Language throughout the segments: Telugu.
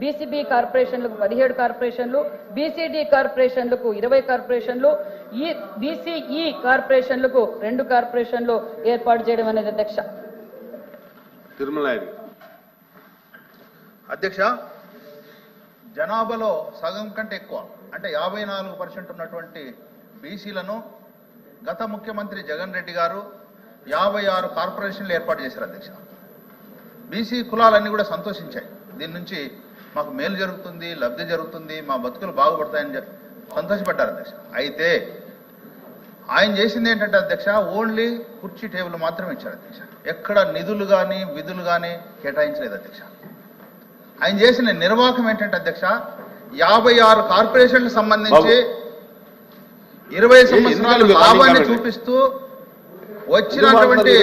బీసీబీ కార్పొరేషన్లకు పదిహేడు కార్పొరేషన్లు బీసీడీ కార్పొరేషన్లకు ఇరవై కార్పొరేషన్లు ఈ బీసీఈ కార్పొరేషన్లకు రెండు కార్పొరేషన్లు ఏర్పాటు చేయడం అనేది అధ్యక్ష. తిరుమల అధ్యక్ష జనాభాలో సగం కంటే ఎక్కువ అంటే యాభై నాలుగు పర్సెంట్ ఉన్నటువంటి బీసీలను గత ముఖ్యమంత్రి జగన్ రెడ్డి గారు యాభై ఆరు కార్పొరేషన్లు ఏర్పాటు చేశారు అధ్యక్ష. బీసీ కులాలన్నీ కూడా సంతోషించాయి. దీని నుంచి మాకు మేలు జరుగుతుంది లబ్ధి జరుగుతుంది మా బతుకులు బాగుపడతాయని చెప్పి సంతోషపడ్డారు అధ్యక్ష. అయితే ఆయన చేసింది ఏంటంటే అధ్యక్ష ఓన్లీ కుర్చీ టేబుల్ మాత్రమే ఇచ్చారు అధ్యక్ష. ఎక్కడ నిధులు కానీ విధులు కానీ కేటాయించలేదు అధ్యక్ష. ఆయన చేసిన నిర్వాహకం ఏంటంటే అధ్యక్ష యాభై ఆరు కార్పొరేషన్లకు సంబంధించి ఇరవై సంవత్సరాల లాభాన్ని. చూపిస్తూ వచ్చినటువంటి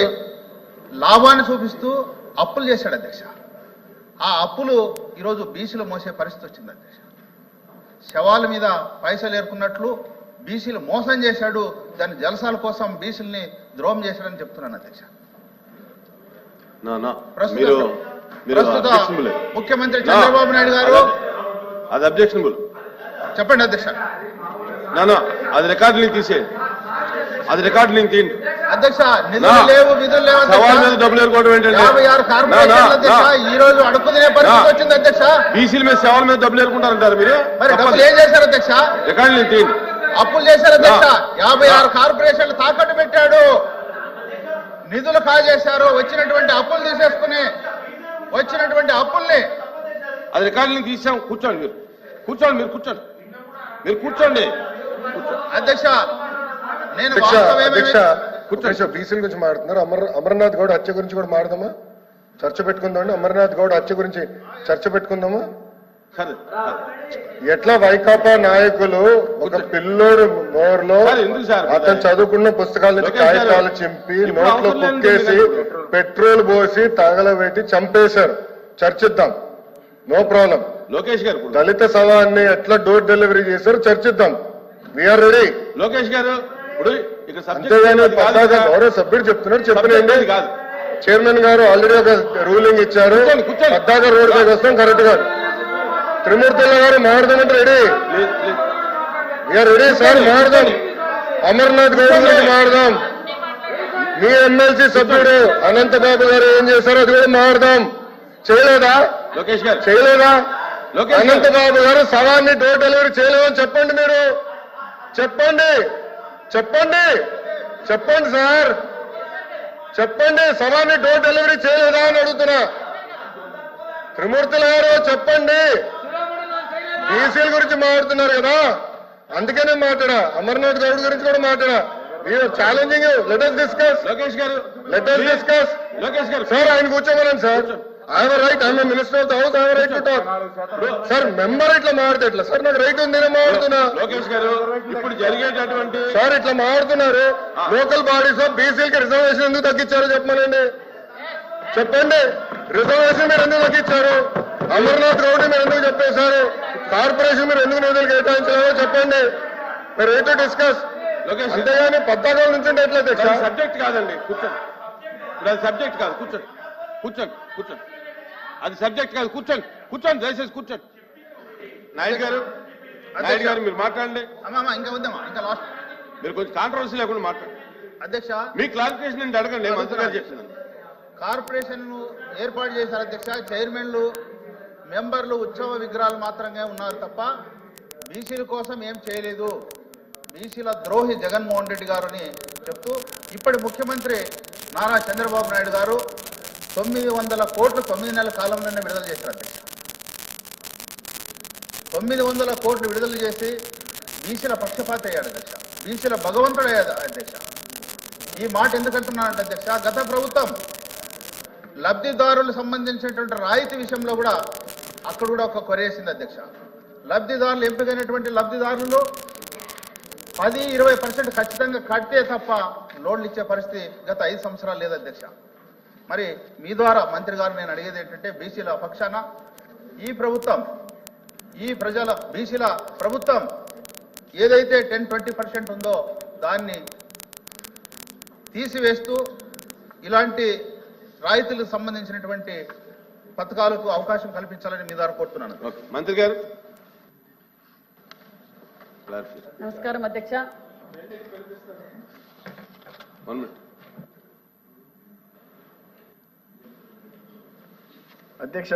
లాభాన్ని చూపిస్తూ అప్పులు చేశాడు అధ్యక్ష. ఆ అప్పులు ఈరోజు బీసీలు మోసే పరిస్థితి వచ్చింది అధ్యక్ష శవాల మీద పైసలు ఏరుకున్నట్లు బీసీలు మోసం చేశాడు దాని జలసాల కోసం బీసీలని ద్రోహం చేశాడని చెప్తున్నాను అధ్యక్ష. ప్రస్తుత ముఖ్యమంత్రి చంద్రబాబు నాయుడు గారు అది అబ్జెక్షనబుల్. చెప్పండి అధ్యక్ష. నా నా అది రికార్డు లింక్ తీసేయండి. అది రికార్డు లింక్ తీయండి. అధ్యక్ష నిధులు. లేవు విధులు లేవు సవాల్ మీద. డబ్బులు ఏరుకోవడం ఏంటంటే యాభై ఆరు కార్పొరేషన్లు అధ్యక్ష ఈ రోజు అడుక్కునే పరిస్థితి. వచ్చింది అధ్యక్ష. బీసీల మీద సేవల మీద డబ్బులు ఏరుకుంటారంటారు మీరు? మరి. డబ్బులు ఏం చేశారు అధ్యక్ష? తీయండి అప్పులు చేశారు అధ్యక్ష. యాభై. ఆరు కార్పొరేషన్లు తాకట్టు పెట్టాడు. నిధులు కాజేశారు. వచ్చినటువంటి అప్పులు తీసేసుకుని వచ్చినటువంటి అప్పుల్ని. అది రికార్డు లింక్ తీసాం కూర్చోండి మీరు. కూర్చోండి మీరు కూర్చోండి. మీరు కూర్చోండి. అధ్యక్ష నేను అధ్యక్ష బీసీల గురించి మాట్లాడుతున్నారు. అమర్ అమర్నాథ్ గౌడ్ హత్య గురించి కూడా మాట్లాడదామా? చర్చ పెట్టుకుందామండి అమర్నాథ్ గౌడ్ హత్య గురించి చర్చ పెట్టుకుందామా? ఎట్లా వైకాపా నాయకులు ఒక పిల్లోడు సార్? అతను చదువుకున్న పుస్తకాల నుంచి కాగితాలు చింపి నోట్లో కుక్కేసి పెట్రోల్ పోసి తగలబెట్టి చంపేశారు. చర్చిద్దాం. No problem. లోకేష్ గారు దళిత సవాన్ని ఎట్లా డోర్ డెలివరీ చేశారో చర్చిద్దాం. వీఆర్ రెడీ లోకేష్ గారు. ఇప్పుడు అంతేగాని. గౌరవ సభ్యుడు చెప్తున్నారు చెప్పనండి కాదు. చైర్మన్ గారు ఆల్రెడీ ఒక రూలింగ్ ఇచ్చారు. పద్దాక రోడ్ పైకి వస్తాం కరెక్ట్గా. త్రిమూర్తుల గారు మాట్లాడమంటే ready. We are ready sir మాడదాం Amarnath Goud గురించి మాడదాం మీ ఎమ్మెల్సీ సభ్యుడు అనంతబాబు గారు ఏం చేశారో అది కూడా మాడదాం చేయలేదా? లోకేష్ గారు. చేయలేదా? అనంతబాబు గారు. సవాన్ని డోర్ డెలివరీ చేయలేదని చెప్పండి మీరు. చెప్పండి. చెప్పండి. చెప్పండి సార్. చెప్పండి సవాన్ని డోర్ డెలివరీ చేయలేదా అని అడుగుతున్నా. త్రిమూర్తుల గారు చెప్పండి. బీసీల గురించి మాట్లాడుతున్నారు కదా. అందుకనే మాట్లాడా. అమర్నాథ్ గౌడ్ గురించి కూడా మాట్లాడా. Challenging let us discuss Lokesh గారు లెట్ us డిస్కస్ లోకేష్ గారు సార్ ఆయన కూర్చోమనండి sir. I right I'm minister of the house I right to talk sir member ఇట్లా మాడితే ఎట్లా? సార్ నాకు రైట్ ఉంది నేను మాడుతున్నా లోకేష్ గారు ఇప్పుడు జరిగేటటువంటి సార్ ఇట్లా మాడుతున్నారు లోకల్ బాడీస్ బీసీలకి రిజర్వేషన్ ఎందుకు తగ్గించారో చెప్పమనండి. చెప్పండి. రిజర్వేషన్ మీరు ఎందుకు తగ్గించారు? అమర్నాథ్ గౌడ్ మీరు ఎందుకు చెప్పేశారు? కార్పొరేషన్ మీరు ఎందుకు నిధులు కేటాయించారో చెప్పండి. మీరు రైట్ టు డిస్కస్ అంతేగాని పద్దాకాల నుంచి ఎట్లా సబ్జెక్ట్ కాదండి కూర్చోండి. సబ్జెక్ట్ కాదు కూర్చోండి. కూర్చోండి కూర్చోండి. అది సబ్జెక్ట్ కాదు కూర్చోండి కూర్చోండి దయచేసి కూర్చోండి. నాయుడు గారు నాయుడు గారు మీరు మాట్లాడండి. అమ్మా ఇంకా ఉందమ్మా ఇంకా లాస్ట్ మీరు కొంచెం కాంట్రవర్సీ లేకుండా మాట్లాడండి. అధ్యక్ష మీ క్లారిఫికేషన్ నేను అడగండి నేను మంత్రి గారు చెప్తున్నాను కార్పొరేషన్ ఏర్పాటు చేశారు అధ్యక్ష చైర్మన్లు మెంబర్లు ఉత్సవ విగ్రహాలు మాత్రమే ఉన్నారు తప్ప బీసీల కోసం ఏం చేయలేదు. బీసీల ద్రోహి జగన్మోహన్ రెడ్డి గారు అని చెప్తూ ఇప్పటి ముఖ్యమంత్రి నారా చంద్రబాబు నాయుడు గారు తొమ్మిది వందల కోట్లు తొమ్మిది నెలల కాలంలోనే విడుదల చేశారు అధ్యక్ష. తొమ్మిది వందల కోట్లు విడుదల చేసి బీసీల పక్షపాత అయ్యాడు అధ్యక్ష. బీసీల భగవంతుడు అయ్యాడు అధ్యక్ష. ఈ మాట ఎందుకంటున్నానంటే అధ్యక్ష గత ప్రభుత్వం లబ్ధిదారులకు సంబంధించినటువంటి రాయితీ విషయంలో కూడా అక్కడ కూడా ఒక కొరేసింది అధ్యక్ష. లబ్ధిదారులు ఎంపికైనటువంటి లబ్ధిదారులు పది ఇరవై పర్సెంట్ ఖచ్చితంగా కట్టే తప్ప లోన్లు ఇచ్చే పరిస్థితి గత ఐదు సంవత్సరాలు లేదు అధ్యక్ష. మరి మీ ద్వారా మంత్రి గారు నేను అడిగేది ఏంటంటే బీసీల పక్షాన ఈ ప్రభుత్వం ఈ ప్రజల బీసీల ప్రభుత్వం ఏదైతే టెన్ ట్వంటీ పర్సెంట్ ఉందో దాన్ని తీసివేస్తూ ఇలాంటి రాయితీలకు సంబంధించినటువంటి పథకాలకు అవకాశం కల్పించాలని మీ ద్వారా కోరుతున్నాను. మంత్రి గారు. నమస్కారం అధ్యక్ష. अध्यक्ष